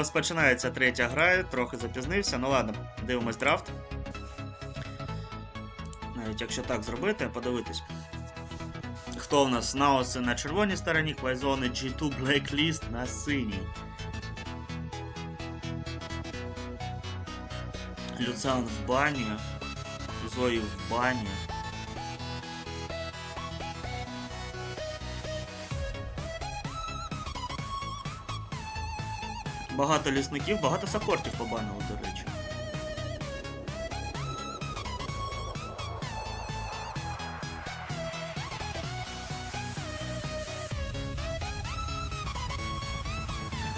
розпочинається третя гра, трохи запізнився. Ну ладно, дивимось драфт. Навіть якщо так зробити, подивитись. Хто у нас? Науси на червоній стороні, Квайзони G2 Blacklist на синій. Люциан в бані. Зої в бані. Багато лісників, багато саппортів побанили, до речі.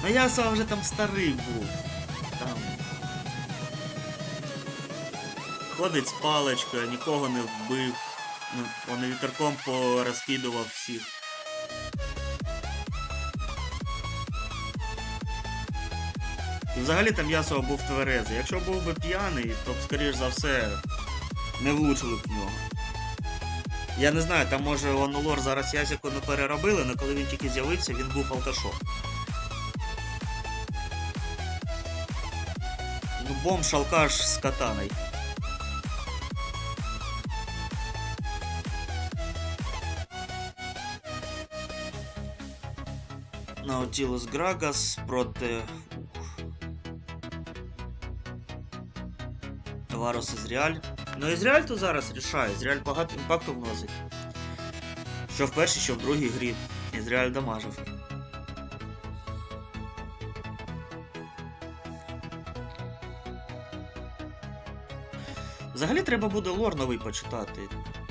Ну я сам вже там старий був. Там. Ходить з паличкою, нікого не вбив. Ну, Вони вітерком порозкидував всіх. Взагалі там Ясова був тверезий. Якщо був би п'яний, то б, скоріш за все, не влучили б в нього. Я не знаю, там може Онолор зараз Ясіку не переробили, але коли він тільки з'явився, він був алкашом. Ну, бомж алкаш з катаною. Наутілус Грагас проти. Варус Ізріаль. Ну Ізріаль то зараз рішає. Ізріаль багато імпакту вносить. Що в першій, що в другій грі. Ізріаль дамажив. Взагалі треба буде лор новий почитати.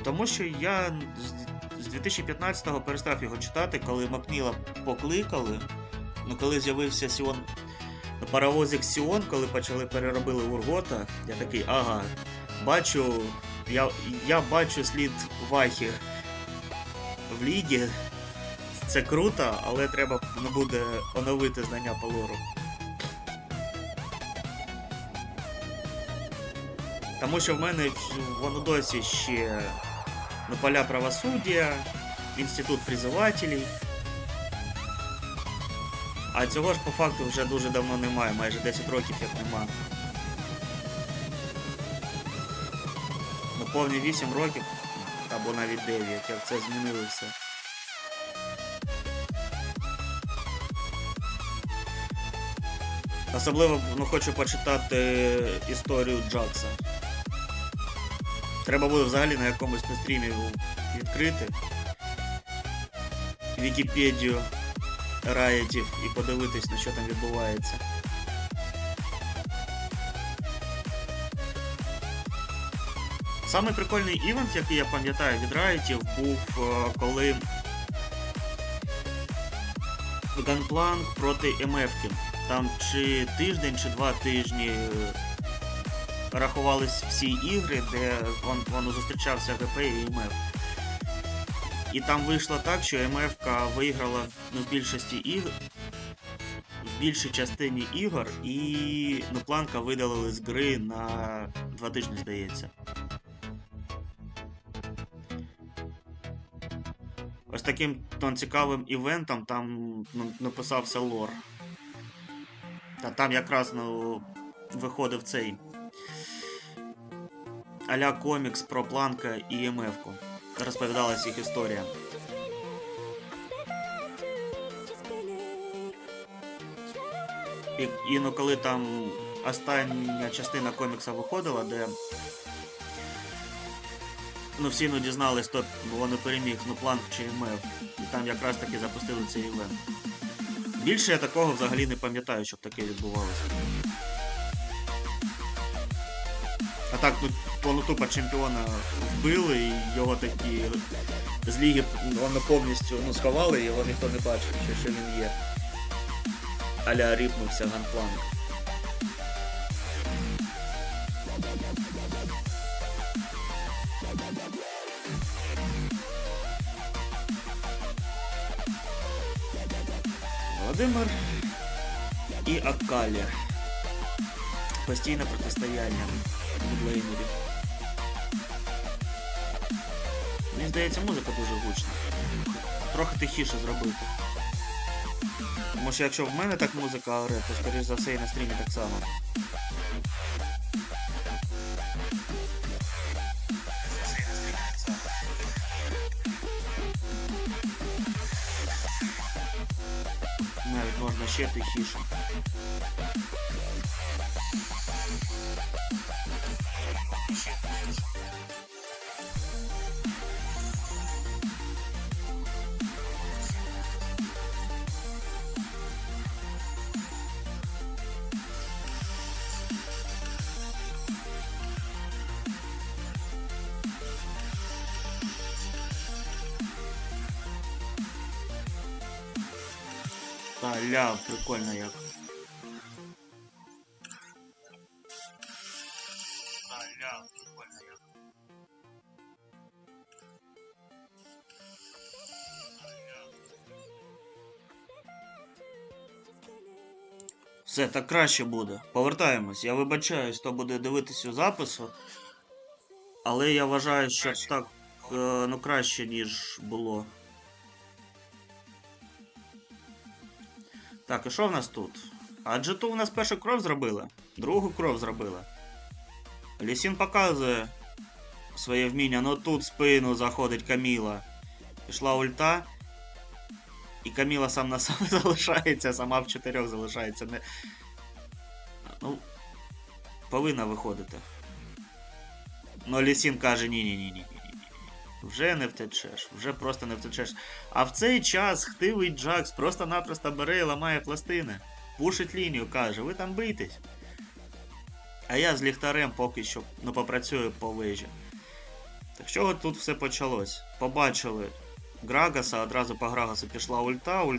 Тому що я з- з 2015-го перестав його читати, коли Макніла покликали. Ну, коли з'явився Сіон. Паровозик Сіон, коли почали переробили Ургота, я такий, ага, бачу. Я, я бачу слід Вахі в лігі. Це круто, але треба буде оновити знання по лору. Тому що в мене воно досі ще ну, поля правосуддя, інститут призивателів. А цього ж по факту вже дуже давно немає, майже 10 років як нема. Ну повні 8 років, або навіть 9, як це змінили все. Особливо ну, хочу почитати історію Джакса. Треба буде взагалі на якомусь стрімі відкрити Вікіпедію раєтів і подивитись, на що там відбувається. Самий прикольний івент, який я пам'ятаю від раєтів, був е, коли Ганпланк проти МФки. Там чи тиждень, чи два тижні е, рахувались всі ігри, де он, воно зустрічався ГП і МФ. І там вийшло так, що МФ виграла ну, в більшості ігор. В більшій частині ігор, і ну, планка видалили з гри на два тижні, здається. Ось таким ну, цікавим івентом там ну, написався лор. Та там якраз ну, виходив цей аля комікс про планка і МФ-ку. Розповідалась їх історія. І, і коли там остання частина комікса виходила, де ну, всі ну, дізнались, хто вони переміг, ну планк чи МФ. І там якраз таки запустили цей івент. Більше я такого взагалі не пам'ятаю, щоб таке відбувалося. А так, ну, воно тупо чемпіона вбили, і його такі з ліги воно повністю ну, сховали, його ніхто не бачив, що, що він є. Аля ріпнувся ганпланк. Володимир і Аккалі. Постійне протистояння мідлейнерів. Мені здається, музика дуже гучна. Трохи тихіше зробити. Тому що якщо в мене так музика оре, то скоріш за все і на стрімі так само. Навіть можна ще тихіше. Ля, прикольно як. Ля, прикольно як. Все, так краще буде. Повертаємось. Я вибачаюсь, хто буде дивитись у запису. Але я вважаю, що так е, ну краще, ніж було. Так, і що в нас тут? Адже то у нас першу кров зробила, другу кров зробила. Лісін показує своє вміння, ну тут спину заходить Каміла. Пішла ульта. І Каміла сам на сам залишається, сама в чотирьох залишається. Не... Ну, повинна виходити. Ну, Лісін каже, ні-ні-ні-ні. Вже не втечеш, вже просто не втечеш. А в цей час хтивий Джакс просто-напросто бере і ламає пластини. Пушить лінію, каже, ви там бийтесь. А я з ліхтарем поки що ну, попрацюю по вежі. Так з чого тут все почалось? Побачили Грагаса, одразу по Грагасу пішла ульта. Уль...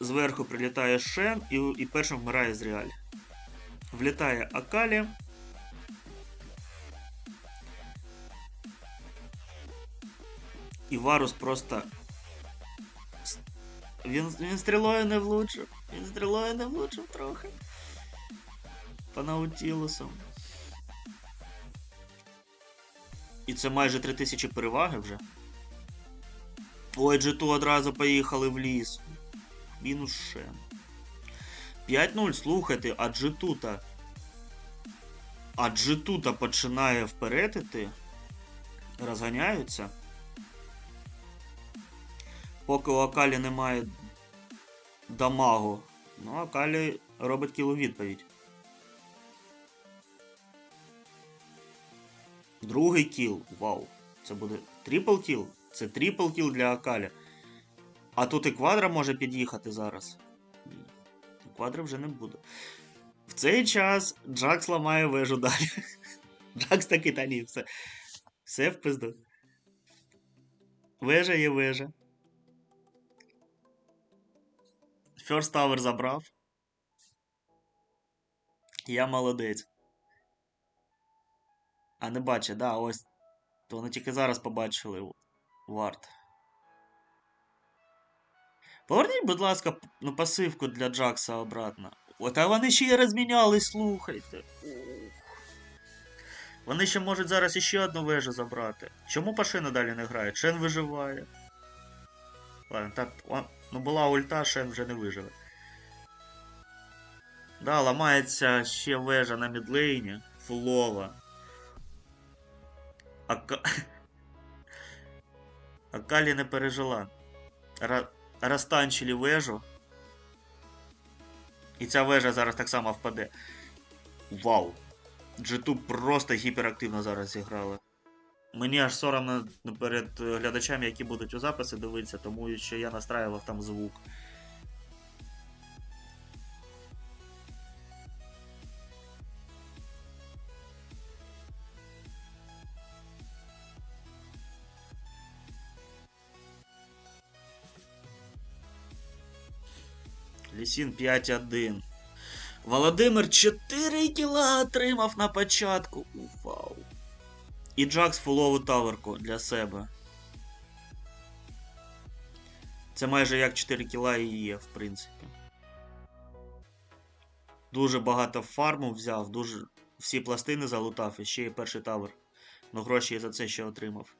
Зверху прилітає Шен і, і першим вмирає Зріаль. Влітає Акалі. І Варус просто. Він, він стрілою не влучив. Він стрілою не влучив трохи. По Наутілусу. І це майже 3000 переваги вже. Ой, G2 одразу поїхали в ліс. Мінус Шен. 5-0, слухайте, а G2 А G2 починає вперед. Розганяються. Поки у Акалі немає дамагу. Ну, Акалі робить кіл у відповідь. Другий кіл. Вау. Це буде трипл кіл? Це трипл кіл для Акалі. А тут і квадра може під'їхати зараз. Квадри вже не буде. В цей час Джакс ламає вежу далі. Джакс такий та ні, все. Все в пизду. Вежа є вежа. First Tower забрав. Я молодець. А не бачить, да, ось. То вони тільки зараз побачили варт. Поверніть, будь ласка, ну, пасивку для Джакса обратно. От, а вони ще й розмінялись, слухайте. Ух. Вони ще можуть зараз іще одну вежу забрати. Чому Пашина далі не грає? Шен виживає. Ладно, так, ну була ульта, Шен вже не виживе. Да, ламається ще вежа на мідлейні. Фулова. Ака... Акалі не пережила. Ра... Розтанчили вежу. І ця вежа зараз так само впаде. Вау! G2 просто гіперактивно зараз зіграла. Мені аж соромно перед глядачами, які будуть у записи дивитися, тому що я настраював там звук. Лісін 5-1. Володимир 4 кіла отримав на початку. І Джакс фулову таверку для себе. Це майже як 4 кіла і є, в принципі. Дуже багато фарму взяв, дуже всі пластини залутав і ще й перший тавер. Ну гроші я за це ще отримав.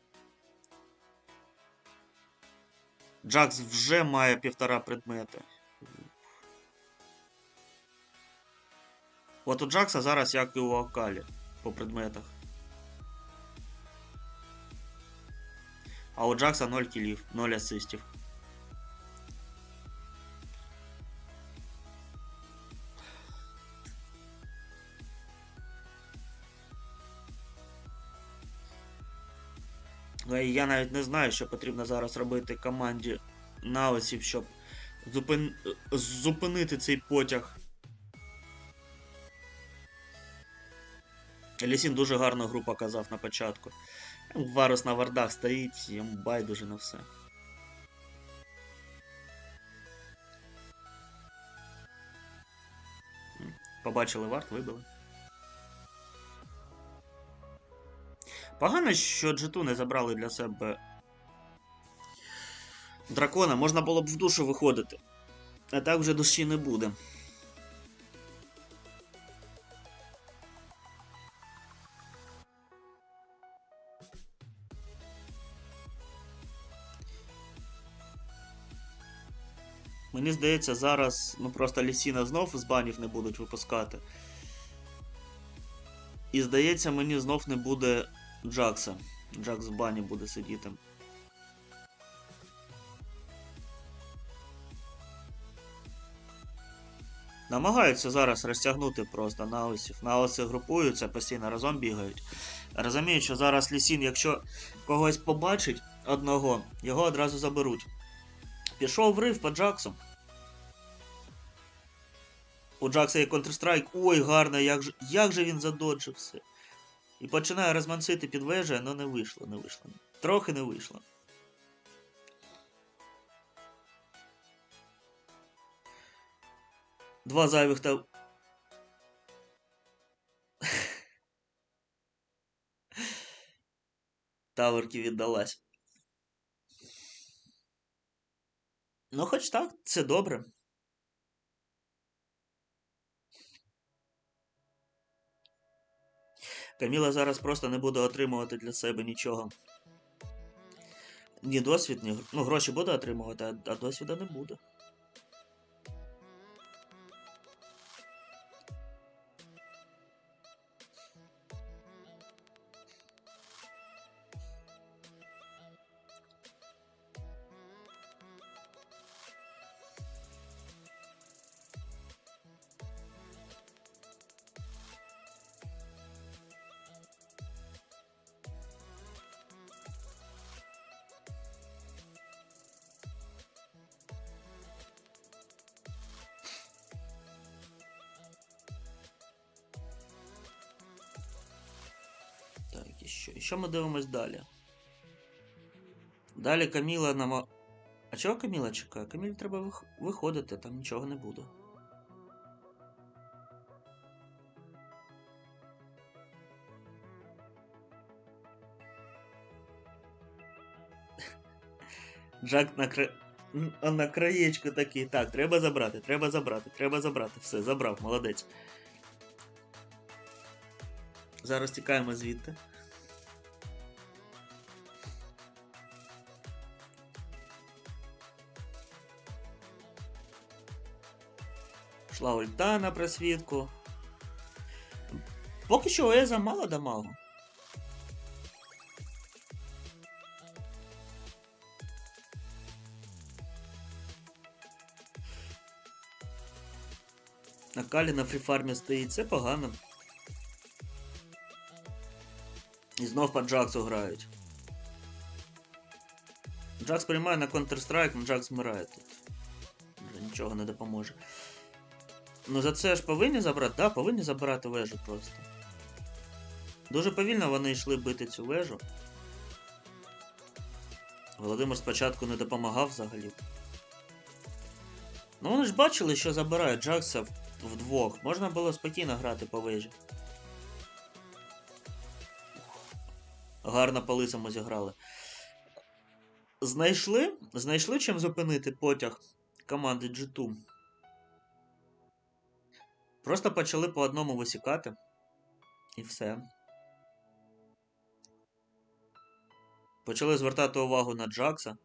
Джакс вже має півтора предмети. От у Джакса зараз як і у Акалі по предметах. А у Джакса 0 кілів, 0 асистів. Я навіть не знаю, що потрібно зараз робити команді наосів, щоб зупин... зупинити цей потяг. Лісін дуже гарну гру показав на початку. Варус на вардах стоїть, йому байдуже на все. Побачили варт, вибили. Погано, що джиту не забрали для себе дракона, можна було б в душу виходити. А так вже душі не буде. Мені здається, зараз ну просто Лісіна знов з банів не будуть випускати. І здається, мені знов не буде Джакса. Джакс в бані буде сидіти. Намагаються зараз розтягнути просто наусів. Науси групуються, постійно разом бігають. Розуміють, що зараз Лісін, якщо когось побачить одного, його одразу заберуть. Пішов врив по Джаксу. У Джакса є Counter-Strike. Ой, гарно, як же, як же він задоджив все. І починає розмансити під вежею, але не вийшло, не вийшло. Трохи не вийшло. Два зайвих та. Таверки віддалась. Ну, хоч так, це добре. Каміла зараз просто не буде отримувати для себе нічого. Ні досвід, ні ну, гроші буде отримувати, а, досвіда не буде. Що? Що ми дивимось далі? Далі Каміла нам. А чого Каміла чекає? Камілі треба вих... виходити, там нічого не буде. Джак на кра... На краєчку такий. Так, треба забрати, треба забрати, треба забрати. Все, забрав, молодець. Зараз тікаємо звідти. Шла ульта на просвітку. Поки що Еза мало дамагу. На Калі на фріфармі стоїть, це погано. І знов по Джаксу грають. Джакс приймає на Counter-Strike, Джакс вмирає тут. Нічого не допоможе. Ну за це ж повинні забрати? Да, повинні забирати вежу просто. Дуже повільно вони йшли бити цю вежу. Володимир спочатку не допомагав взагалі. Ну вони ж бачили, що забирають Джакса вдвох. Можна було спокійно грати по вежі. Гарно по лицям зіграли. Знайшли? Знайшли чим зупинити потяг команди G2. Просто почали по одному висікати. І все. Почали звертати увагу на Джакса.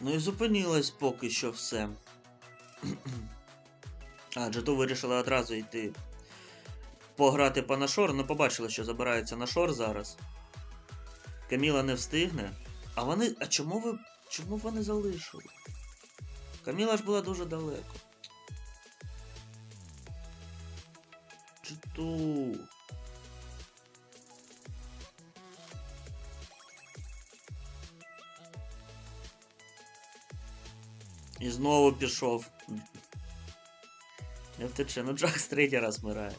Ну і зупинилось поки що все. А, Джету вирішила одразу йти пограти по нашор, ну побачила, що забирається нашор зараз. Каміла не встигне. А вони. А чому ви. Чому вони залишили? Каміла ж була дуже далеко. Джету. І знову пішов. Не втече, ну Джакс третій раз вмирає.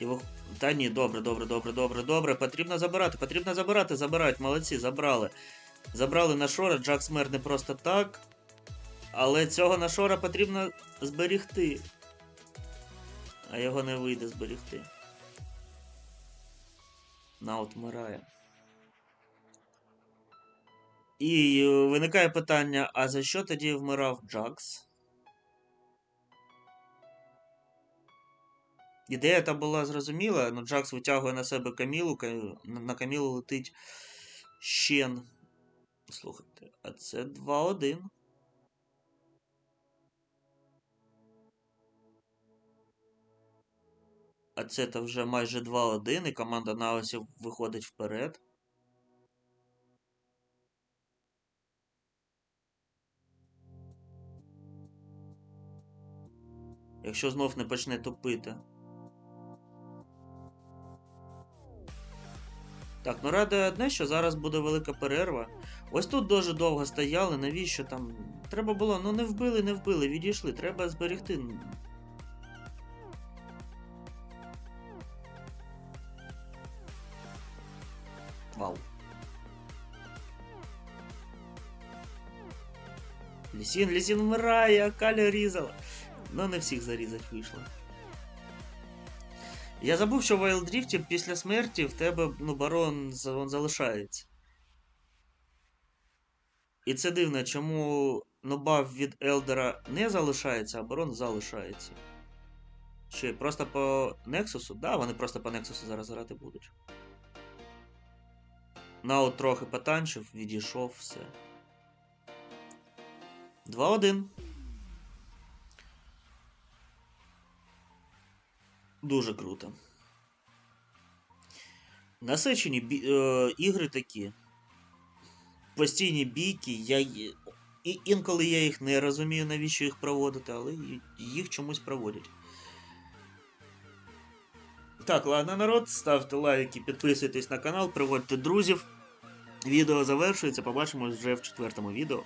І вих... Та ні, добре, добре, добре, добре, добре. Потрібно забирати, потрібно забирати, забирають. Молодці, забрали. Забрали нашора, Джакс мер не просто так. Але цього нашора потрібно зберігти. А його не вийде зберігти. Наут вмирає. І е, виникає питання: а за що тоді вмирав Джакс? Ідея та була зрозуміла, ну Джакс витягує на себе Камілу, на Камілу летить Щен. Слухайте, а це 2-1. А це то вже майже 2-1, і команда Наусів виходить вперед. Якщо знов не почне топити. Так, ну радує одне, що зараз буде велика перерва. Ось тут дуже довго стояли, навіщо там. Треба було, ну не вбили, не вбили, відійшли, треба зберегти. Вау. Лісін, Лісін вмирає, а Каля різала. Ну не всіх зарізать вийшло. Я забув, що в Вайлдріфті після смерті в тебе ну, барон он залишається. І це дивно, чому нобав від Елдера не залишається, а барон залишається. Чи просто по Нексусу? Да, вони просто по Нексусу зараз грати будуть. Наут трохи потанчив, відійшов, все. 2-1. Дуже круто. Насичені бі... е, ігри такі. Постійні бійки. Я... І інколи я їх не розумію, навіщо їх проводити, але їх чомусь проводять. Так, ладно, народ, ставте лайки, підписуйтесь на канал, приводьте друзів. Відео завершується. Побачимось вже в четвертому відео.